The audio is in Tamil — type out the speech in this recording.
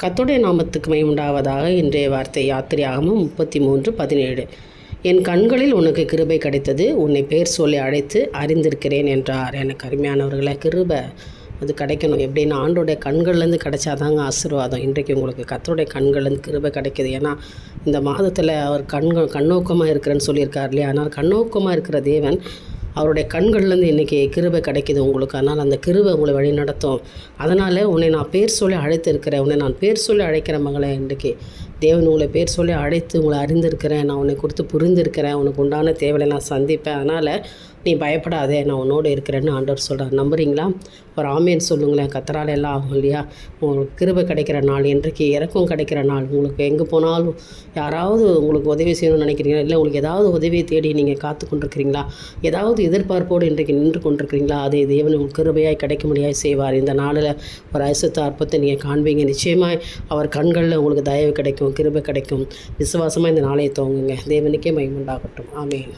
கத்துடைய நாமத்துக்கு மை உண்டாவதாக இன்றைய வார்த்தை யாத்திரையாகமும் முப்பத்தி மூன்று பதினேழு. என் கண்களில் உனக்கு கிருபை கிடைத்தது உன்னை பேர் சொல்லி அழைத்து அறிந்திருக்கிறேன் என்றார். எனக்கு அருமையானவர்களை கிருபை அது கிடைக்கணும். எப்படின்னா ஆண்டோடைய கண்கள்லேருந்து கிடைச்சாதாங்க ஆசீர்வாதம். இன்றைக்கு உங்களுக்கு கத்தருடைய கண்கள்லேருந்து கிருபை கிடைக்குது. ஏன்னா இந்த மாதத்தில் அவர் கண்கள் கண்ணோக்கமாக இருக்கிறேன்னு சொல்லியிருக்கார் இல்லையா? ஆனால் கண்ணோக்கமாக இருக்கிற தேவன் அவருடைய கண்கள்லேருந்து இன்றைக்கி கிருபை கிடைக்குது உங்களுக்கு. அதனால் அந்த கிருபை உங்களை வழி நடத்தும் அதனால் உன்னை நான் பேர் சொல்லி அழைத்திருக்கிறேன். உன்னை நான் பேர் சொல்லி அழைக்கிற மகளே இன்றைக்கி. தேவன் உங்களை பேர் சொல்லி அழைத்து உங்களை அறிந்திருக்கிறேன். நான் உன்னை கொடுத்து புரிந்திருக்கிறேன். உனக்கு உண்டான தேவையை நான் சந்திப்பேன். அதனால் நீ பயப்படாதே. நான் உன்னோடு இருக்கிறேன்னு ஆண்டவர் சொல்கிறார் நம்புறீங்களா? ஒரு ஆமேன் சொல்லுங்களேன். கத்தரால் எல்லாம் ஆகும் இல்லையா? உங்களுக்கு கிருபை கிடைக்கிற நாள் இன்றைக்கு இறக்கம் கிடைக்கிற நாள். உங்களுக்கு எங்கே போனாலும் யாராவது உங்களுக்கு உதவி செய்யணும்னு நினைக்கிறீங்களா? இல்லை உங்களுக்கு ஏதாவது உதவியை தேடி நீங்கள் காத்து கொண்டிருக்கிறீங்களா ஏதாவது எதிர்பார்ப்போடு இன்றைக்கு நின்று கொண்டிருக்கிறீங்களா? அது தேவன் உங்களுக்கு கிருபையாய் கிடைக்க முடியாது செய்வார். இந்த நாளில் ஒரு அரிசத்த அற்பத்தை நீங்கள் காண்பீங்க. நிச்சயமாக அவர் கண்களில் உங்களுக்கு தயவு கிடைக்கும் கிருபை கிடைக்கும். விசுவாசமாக இந்த நாளையை துவங்குங்க. தேவனுக்கே மகிமுண்டாகட்டும் ஆமேன்.